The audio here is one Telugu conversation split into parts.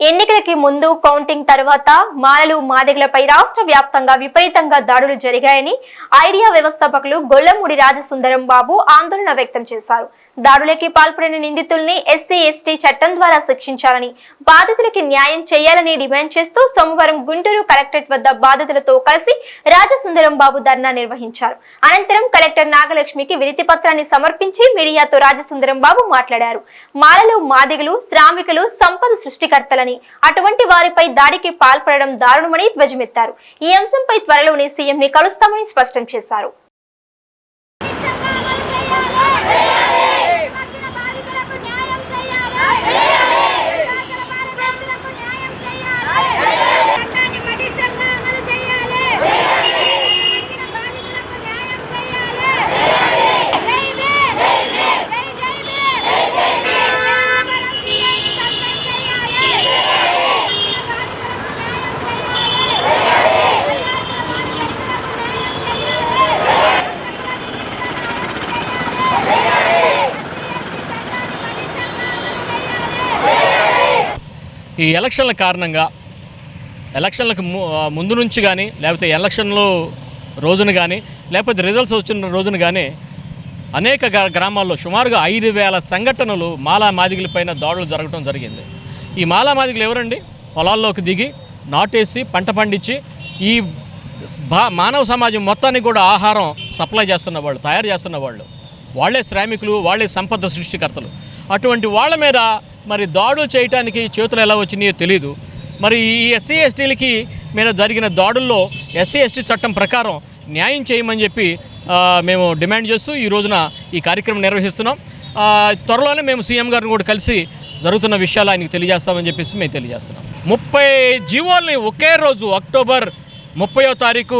ఎన్నికలకి ముందు కౌంటింగ్ తర్వాత మాలలు మాదిగలపై రాష్ట్ర వ్యాప్తంగా విపరీతంగా దాడులు జరిగాయని ఐడియా వ్యవస్థాపకులు గొల్లమూడి రాజసుందరం బాబు ఆందోళన వ్యక్తం చేశారు. దాడులకి పాల్పడిన నిందితుల్ని ఎస్సీ ఎస్టీ చట్టం ద్వారా శిక్షించాలని బాధితులకి న్యాయం చేయాలని డిమాండ్ చేస్తూ సోమవారం గుంటూరు కలెక్టరేట్ వద్ద బాధితులతో కలిసి రాజసుందరం బాబు ధర్నా నిర్వహించారు. అనంతరం కలెక్టర్ నాగలక్ష్మికి వినతి పత్రాన్ని సమర్పించి మీడియాతో రాజసుందరం బాబు మాట్లాడారు. మాలలు మాదిగలు శ్రామికులు సంపద సృష్టికర్తలని అటువంటి వారిపై దాడికి పాల్పడడం దారుణమని ధ్వజమెత్తారు. ఈ అంశంపై త్వరలోనే సీఎం ని కలుస్తామని స్పష్టం చేశారు. ఈ ఎలక్షన్ల కారణంగా ఎలక్షన్లకు ముందు నుంచి కానీ లేకపోతే ఎలక్షన్లు రోజున కానీ లేకపోతే రిజల్ట్స్ వచ్చిన రోజున కానీ అనేక గ్రా- గ్రామాల్లో సుమారుగా ఐదు వేల సంఘటనలు మాలా మాదిగలపైన దాడులు జరగడం జరిగింది. ఈ మాలా మాదిగలు ఎవరండి? పొలాల్లోకి దిగి నాటేసి పంట పండించి ఈ భా- మానవ సమాజం మొత్తానికి కూడా ఆహారం సప్లై చేస్తున్న వాళ్ళు తయారు చేస్తున్న వాళ్ళు. వాళ్ళే శ్రామికులు వాళ్ళే సంపద సృష్టికర్తలు. అటువంటి వాళ్ళ మీద మరి దాడులు చేయటానికి చేతులు ఎలా వచ్చినాయో తెలియదు మరి ఈ ఎస్సీ ఎస్టీలకి మీద జరిగిన దాడుల్లో ఎస్సీ ఎస్టీ చట్టం ప్రకారం న్యాయం చేయమని చెప్పి మేము డిమాండ్ చేస్తూ ఈ రోజున ఈ కార్యక్రమం నిర్వహిస్తున్నాం. త్వరలోనే మేము సీఎం గారిని కూడా కలిసి జరుగుతున్న విషయాలు ఆయనకు తెలియజేస్తామని చెప్పేసి మేము తెలియజేస్తున్నాం. ముప్పై జీవోల్ని ఒకే రోజు అక్టోబర్ ముప్పయో తారీఖు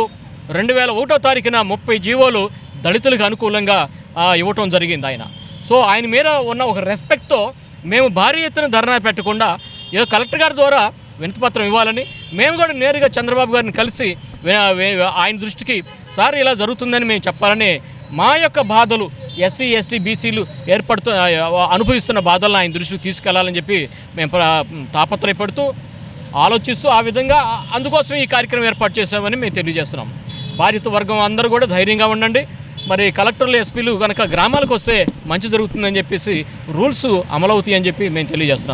రెండు వేల ఒకటో తారీఖున ముప్పై జీవోలు దళితులకు అనుకూలంగా ఇవ్వటం జరిగింది ఆయన. సో ఆయన మీద ఉన్న ఒక రెస్పెక్ట్తో మేము భారీ ఎత్తున ధర్నా పెట్టకుండా ఏదో కలెక్టర్ గారి ద్వారా వినతిపత్రం ఇవ్వాలని మేము కూడా నేరుగా చంద్రబాబు గారిని కలిసి ఆయన దృష్టికి సార్ ఇలా జరుగుతుందని మేము చెప్పాలని మా యొక్క బాధలు ఎస్సీ ఎస్టీ బీసీలు ఏర్పడుతూ అనుభవిస్తున్న బాధలను ఆయన దృష్టికి తీసుకెళ్ళాలని చెప్పి మేము తాపత్రయపడుతూ ఆలోచిస్తూ ఆ విధంగా అందుకోసం ఈ కార్యక్రమం ఏర్పాటు చేశామని మేము తెలియజేస్తున్నాం. బాధిత వర్గం అందరూ కూడా ధైర్యంగా ఉండండి. మరి కలెక్టర్లు ఎస్పీలు కనుక గ్రామాలకు వస్తే మంచి జరుగుతుందని చెప్పేసి రూల్స్ అమలవుతాయని చెప్పి మేము తెలియజేస్తున్నాం.